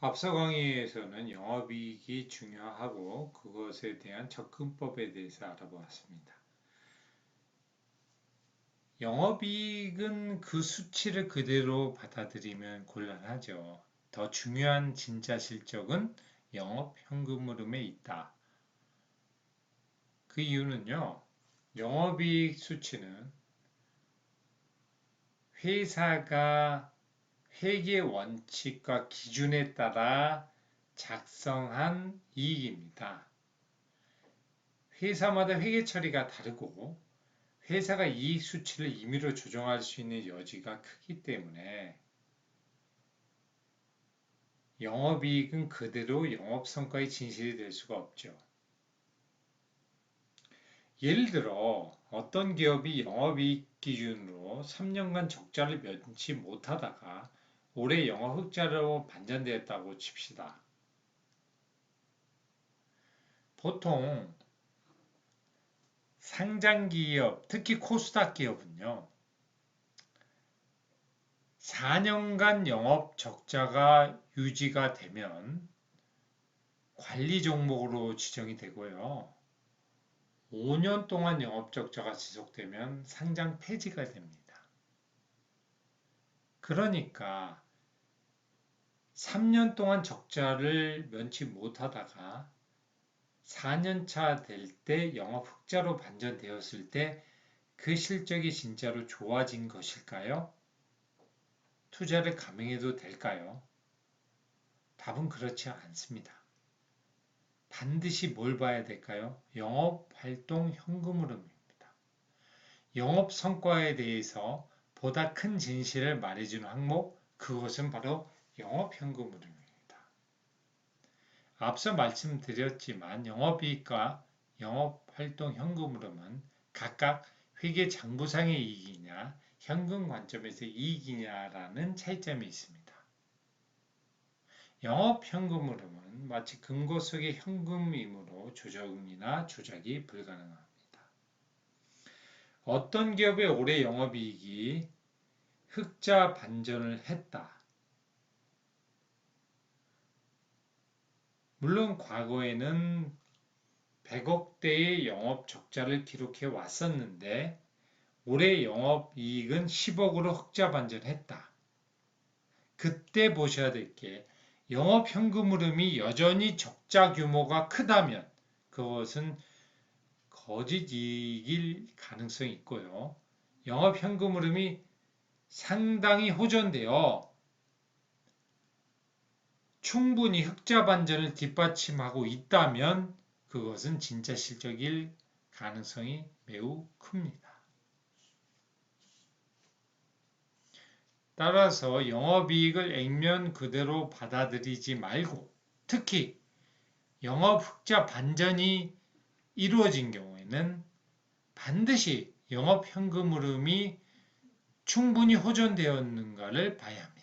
앞서 강의에서는 영업이익이 중요하고 그것에 대한 접근법에 대해서 알아보았습니다. 영업이익은 그 수치를 그대로 받아들이면 곤란하죠. 더 중요한 진짜 실적은 영업현금 흐름에 있다. 그 이유는요. 영업이익 수치는 회사가 회계 원칙과 기준에 따라 작성한 이익입니다. 회사마다 회계 처리가 다르고 회사가 이익 수치를 임의로 조정할 수 있는 여지가 크기 때문에 영업이익은 그대로 영업성과의 진실이 될 수가 없죠. 예를 들어 어떤 기업이 영업이익 기준으로 3년간 적자를 면치 못하다가 올해 영업 흑자로 반전되었다고 칩시다. 보통 상장 기업, 특히 코스닥 기업은요. 4년간 영업 적자가 유지가 되면 관리 종목으로 지정이 되고요. 5년 동안 영업 적자가 지속되면 상장 폐지가 됩니다. 그러니까 3년 동안 적자를 면치 못하다가 4년차 될 때 영업 흑자로 반전되었을 때 그 실적이 진짜로 좋아진 것일까요? 투자를 감행해도 될까요? 답은 그렇지 않습니다. 반드시 뭘 봐야 될까요? 영업 활동 현금 흐름입니다. 영업 성과에 대해서 보다 큰 진실을 말해주는 항목, 그것은 바로 영업현금 흐름입니다. 앞서 말씀드렸지만 영업이익과 영업활동 현금 흐름은 각각 회계 장부상의 이익이냐 현금 관점에서 이익이냐라는 차이점이 있습니다. 영업 현금 흐름은 마치 금고 속의 현금이므로 조정이나 조작이 불가능합니다. 어떤 기업의 올해 영업이익이 흑자 반전을 했다. 물론 과거에는 100억대의 영업 적자를 기록해 왔었는데 올해 영업 이익은 10억으로 흑자 반전했다. 그때 보셔야 될 게 영업 현금 흐름이 여전히 적자 규모가 크다면 그것은 거짓 이익일 가능성이 있고요. 영업 현금 흐름이 상당히 호전되어 충분히 흑자 반전을 뒷받침하고 있다면 그것은 진짜 실적일 가능성이 매우 큽니다. 따라서 영업이익을 액면 그대로 받아들이지 말고 특히 영업 흑자 반전이 이루어진 경우에는 반드시 영업 현금 흐름이 충분히 호전되었는가를 봐야 합니다.